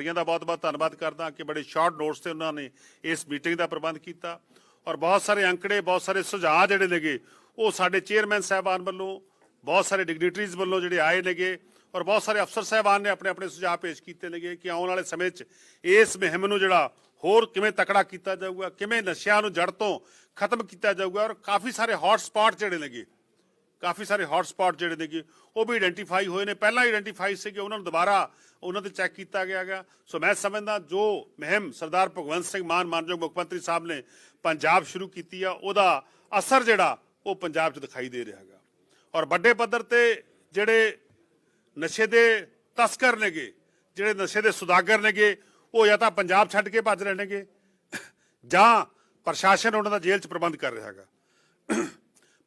ਰੀਆਂ ਦਾ ਬਹੁਤ-ਬਹੁਤ ਧੰਨਵਾਦ ਕਰਦਾ ਕਿ ਬੜੇ ਸ਼ਾਰਟ ਨੋਟਸ ਤੇ ਉਹਨਾਂ ਨੇ ਇਸ ਮੀਟਿੰਗ ਦਾ ਪ੍ਰਬੰਧ ਕੀਤਾ। ਔਰ ਬਹੁਤ ਸਾਰੇ ਅੰਕੜੇ, ਬਹੁਤ ਸਾਰੇ ਸੁਝਾਅ ਜਿਹੜੇ ਨੇਗੇ, ਉਹ ਸਾਡੇ ਚੇਅਰਮੈਨ ਸਾਹਿਬਾਨ ਵੱਲੋਂ, ਬਹੁਤ ਸਾਰੇ ਡਿਗਨਿਟਰੀਜ਼ ਵੱਲੋਂ ਜਿਹੜੇ ਆਏ ਨੇਗੇ ਔਰ ਬਹੁਤ ਸਾਰੇ ਅਫਸਰ ਸਾਹਿਬਾਨ ਨੇ ਆਪਣੇ ਆਪਣੇ ਸੁਝਾਅ ਪੇਸ਼ ਕੀਤੇ ਨੇਗੇ ਕਿ ਆਉਣ ਵਾਲੇ ਸਮੇਂ 'ਚ ਇਸ ਮੁਹਿੰਮ ਨੂੰ ਜਿਹੜਾ ਹੋਰ ਕਿਵੇਂ ਤਕੜਾ ਕੀਤਾ ਜਾਊਗਾ, ਕਿਵੇਂ ਨਸ਼ਿਆਂ ਨੂੰ ਜੜ ਤੋਂ ਖਤਮ ਕੀਤਾ ਜਾਊਗਾ ਔਰ ਕਾਫੀ ਸਾਰੇ ਹੌਟ ਸਪੌਟ ਜਿਹੜੇ ਨੇਗੇ। ਕਾਫੀ ਸਾਰੇ ਹੌਟ ਸਪੌਟ ਜਿਹੜੇ ਨੇਗੇ, ਉਹ ਵੀ ਆਇਡੈਂਟੀਫਾਈ ਹੋਏ ਨੇ। ਪਹਿਲਾਂ ਆਇਡੈਂਟੀਫਾਈ ਸੀਗੇ, ਉਹਨਾਂ ਨੂੰ ਦੁਬਾਰਾ ਉਹਨਾਂ ਤੇ ਚੈੱਕ ਕੀਤਾ ਗਿਆ ਗਾ ਸੋ ਮੈਂ ਸਮਝਦਾ ਜੋ ਮੁਹਿੰਮ ਸਰਦਾਰ ਭਗਵੰਤ ਸਿੰਘ ਮਾਨ ਮਾਨਯੋਗ ਮੁੱਖ ਮੰਤਰੀ ਸਾਹਿਬ ਨੇ ਪੰਜਾਬ ਸ਼ੁਰੂ ਕੀਤੀ ਆ, ਉਹਦਾ ਅਸਰ ਜਿਹੜਾ, ਉਹ ਪੰਜਾਬ 'ਚ ਦਿਖਾਈ ਦੇ ਰਿਹਾ ਹੈਗਾ। ਔਰ ਵੱਡੇ ਪੱਧਰ ਤੇ ਜਿਹੜੇ ਨਸ਼ੇ ਦੇ ਤਸਕਰ ਨੇਗੇ, ਜਿਹੜੇ ਨਸ਼ੇ ਦੇ ਸੁਦਾਗਰ ਨੇਗੇ, ਉਹ ਜਾਂ ਤਾਂ ਪੰਜਾਬ ਛੱਡ ਕੇ ਭੱਜ ਰਹੇ ਨੇਗੇ, ਜਾਂ ਪ੍ਰਸ਼ਾਸਨ ਉਹਨਾਂ ਦਾ ਜੇਲ੍ਹ 'ਚ ਪ੍ਰਬੰਧ ਕਰ ਰਿਹਾ ਹੈਗਾ।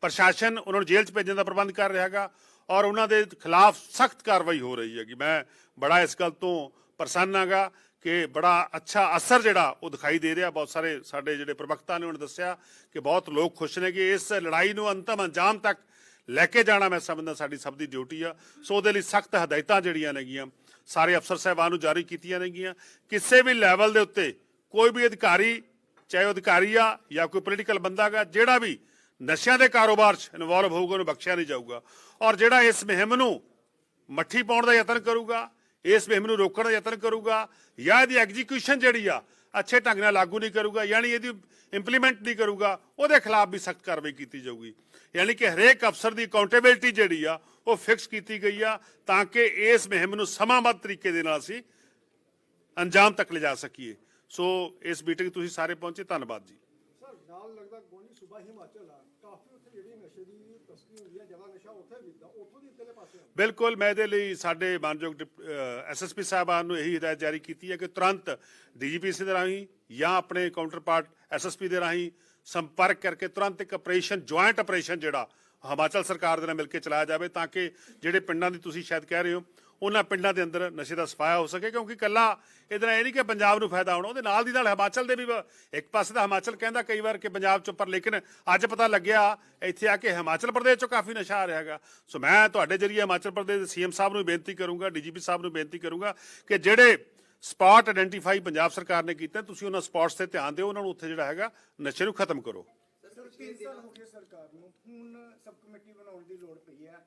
ਪ੍ਰਸ਼ਾਸਨ ਉਹਨਾਂ ਨੂੰ ਜੇਲ੍ਹ 'ਚ ਭੇਜਣ ਦਾ ਪ੍ਰਬੰਧ ਕਰ ਰਿਹਾ ਹੈਗਾ ਔਰ ਉਹਨਾਂ ਦੇ ਖਿਲਾਫ ਸਖਤ ਕਾਰਵਾਈ ਹੋ ਰਹੀ ਹੈਗੀ। ਮੈਂ ਬੜਾ ਇਸ ਗੱਲ ਤੋਂ ਪ੍ਰਸੰਨ ਹਾਂਗਾ ਕਿ ਬੜਾ ਅੱਛਾ ਅਸਰ ਜਿਹੜਾ ਉਹ ਦਿਖਾਈ ਦੇ ਰਿਹਾ। ਬਹੁਤ ਸਾਰੇ ਸਾਡੇ ਜਿਹੜੇ ਪ੍ਰਵਕਤਾ ਨੇ ਉਹਨਾਂ ਦੱਸਿਆ ਕਿ ਬਹੁਤ ਲੋਕ ਖੁਸ਼ ਨੇ ਕਿ ਇਸ ਲੜਾਈ ਨੂੰ ਅੰਤਮ ਅੰਜਾਮ ਤੱਕ ਲੈ ਕੇ ਜਾਣਾ ਮੈਂ ਸਮਝਦਾ ਸਾਡੀ ਸਭ ਦੀ ਡਿਊਟੀ ਆ। ਸੋ ਉਹਦੇ ਲਈ ਸਖਤ ਹਦਾਇਤਾਂ ਜਿਹੜੀਆਂ ਨੇਗੀਆਂ, ਸਾਰੇ ਅਫਸਰ ਸਾਹਿਬਾਨ ਨੂੰ ਜਾਰੀ ਕੀਤੀਆਂ ਨੇਗੀਆਂ। ਕਿਸੇ ਵੀ ਲੈਵਲ ਦੇ ਉੱਤੇ ਕੋਈ ਵੀ ਅਧਿਕਾਰੀ, ਚਾਹੇ ਉਹ ਅਧਿਕਾਰੀ ਆ ਜਾਂ ਕੋਈ ਪੋਲੀਟੀਕਲ ਬੰਦਾ ਗਾ ਜਿਹੜਾ ਵੀ ਨਸ਼ਿਆਂ ਦੇ ਕਾਰੋਬਾਰ 'ਚ ਇਨਵੋਲਵ ਹੋਊਗਾ, ਉਹਨੂੰ ਬਖਸ਼ਿਆ ਨਹੀਂ ਜਾਊਗਾ। ਔਰ ਜਿਹੜਾ ਇਸ ਮੁਹਿੰਮ ਨੂੰ ਮੱਠੀ ਪਾਉਣ ਦਾ ਯਤਨ ਕਰੂਗਾ, ਇਸ ਮੁਹਿੰਮ ਨੂੰ ਰੋਕਣ ਦਾ ਯਤਨ ਕਰੂਗਾ, ਜਾਂ ਇਹਦੀ ਐਗਜ਼ੀਕਿਊਸ਼ਨ ਜਿਹੜੀ ਆ, ਅੱਛੇ ਢੰਗ ਨਾਲ ਲਾਗੂ ਨਹੀਂ ਕਰੂਗਾ, ਯਾਨੀ ਇਹਦੀ ਇੰਪਲੀਮੈਂਟ ਨਹੀਂ ਕਰੂਗਾ, ਉਹਦੇ ਖਿਲਾਫ ਵੀ ਸਖਤ ਕਾਰਵਾਈ ਕੀਤੀ ਜਾਊਗੀ। ਯਾਨੀ ਕਿ ਹਰੇਕ ਅਫਸਰ ਦੀ ਅਕਾਊਂਟੇਬਿਲਟੀ ਜਿਹੜੀ ਆ, ਉਹ ਫਿਕਸ ਕੀਤੀ ਗਈ ਆ, ਤਾਂ ਕਿ ਇਸ ਮੁਹਿੰਮ ਨੂੰ ਸਮਾਂਬੱਧ ਤਰੀਕੇ ਦੇ ਨਾਲ ਅਸੀਂ ਅੰਜਾਮ ਤੱਕ ਲਿਜਾ ਸਕੀਏ। ਸੋ ਇਸ ਮੀਟਿੰਗ ਤੁਸੀਂ ਸਾਰੇ ਪਹੁੰਚੇ, ਧੰਨਵਾਦ ਜੀ। ਨਾਲ ਲੱਗਦਾ ਗੋਨੀ ਸੂਬਾ ਹਿਮਾਚਲ ਆ। ਕਾਫੀ ਉੱਥੇ ਜਿਹੜੀ ਨਸ਼ੇ ਦੀ ਤਸਕਰੀ ਹੁੰਦੀ ਹੈ ਜ਼ਿਆਦਾ ਨਸ਼ਾ ਉੱਥੇ ਵਿਕਦਾ ਉੱਥੋਂ ਦੀ ਇੱਧਰਲੇ ਪਾਸੇ ਬਿਲਕੁਲ, ਮੈਂ ਇਹਦੇ ਲਈ ਸਾਡੇ ਮਾਨਯੋਗ ਐਸਐਸਪੀ ਸਾਹਿਬਾਨ ਨੂੰ ਇਹੀ ਹਦਾਇਤ ਜਾਰੀ ਕੀਤੀ ਹੈ ਕਿ ਤੁਰੰਤ ਡੀਜੀਪੀਸੀ ਦੇ ਰਾਹੀਂ ਜਾਂ ਆਪਣੇ ਕਾਊਂਟਰਪਾਰਟ ਐਸਐਸਪੀ ਦੇ ਰਾਹੀਂ ਸੰਪਰਕ ਕਰਕੇ ਤੁਰੰਤ ਇੱਕ ਆਪਰੇਸ਼ਨ ਜੁਆਇੰਟ ਆਪਰੇਸ਼ਨ ਜਿਹੜਾ ਹਿਮਾਚਲ ਸਰਕਾਰ ਦੇ ਨਾਲ ਮਿਲ ਕੇ ਚਲਾਇਆ ਜਾਵੇ ਤਾਂ ਕਿ ਜਿਹੜੇ ਪਿੰਡਾਂ ਦੀ ਤੁਸੀਂ ਸ਼ਾਇਦ ਕਹਿ ਰਹੇ ਹੋ ਉਹਨਾਂ ਪਿੰਡਾਂ ਦੇ ਅੰਦਰ ਨਸ਼ੇ ਦਾ ਸਫਾਇਆ ਹੋ ਸਕੇ, ਕਿਉਂਕਿ ਕੱਲਾ ਇਹਦੇ ਇਹ ਨਹੀਂ ਕਿ ਪੰਜਾਬ ਨੂੰ ਫਾਇਦਾ ਹੋਣਾ, ਉਹਦੇ ਨਾਲ ਦੀ ਨਾਲ ਹਿਮਾਚਲ ਦੇ ਵੀ ਇੱਕ ਪਾਸੇ ਤਾਂ ਹਿਮਾਚਲ ਕਹਿੰਦਾ ਕਈ ਵਾਰ ਕਿ ਪੰਜਾਬ ਚ ਪਰ ਲੇਕਿਨ ਅੱਜ ਪਤਾ ਲੱਗਿਆ, ਇੱਥੇ ਆ ਕੇ ਹਿਮਾਚਲ ਪ੍ਰਦੇਸ਼ ਚੋਂ ਕਾਫੀ ਨਸ਼ਾ ਆ ਰਿਹਾ ਹੈਗਾ। ਸੋ ਮੈਂ ਤੁਹਾਡੇ ਜਰੀਏ ਹਿਮਾਚਲ ਪ੍ਰਦੇਸ਼ ਦੇ ਸੀਐਮ ਸਾਹਿਬ ਨੂੰ ਬੇਨਤੀ ਕਰੂੰਗਾ, ਡੀਜੀਪੀ ਸਾਹਿਬ ਨੂੰ ਬੇਨਤੀ ਕਰੂੰਗਾ ਕਿ ਜਿਹੜੇ ਸਪਾਟ ਆਇਡੈਂਟੀਫਾਈ ਪੰਜਾਬ ਸਰਕਾਰ ਨੇ ਕੀਤਾ, ਤੁਸੀਂ ਉਹਨਾਂ ਸਪਾਟਸ ਤੇ ਧਿਆਨ ਦਿਓ, ਉਹਨਾਂ ਨੂੰ ਉੱਥੇ ਜਿਹੜਾ ਹੈਗਾ ਨਸ਼ੇ ਨੂੰ ਖਤਮ ਕਰੋ। ਸਰ 3 ਸਾਲ ਹੋ ਗਏ ਸਰਕਾਰ ਨੂੰ ਹੁਣ ਸਬ ਕਮੇਟੀ ਬਣਾਉਣ ਦੀ ਲੋੜ ਪਈ ਹੈ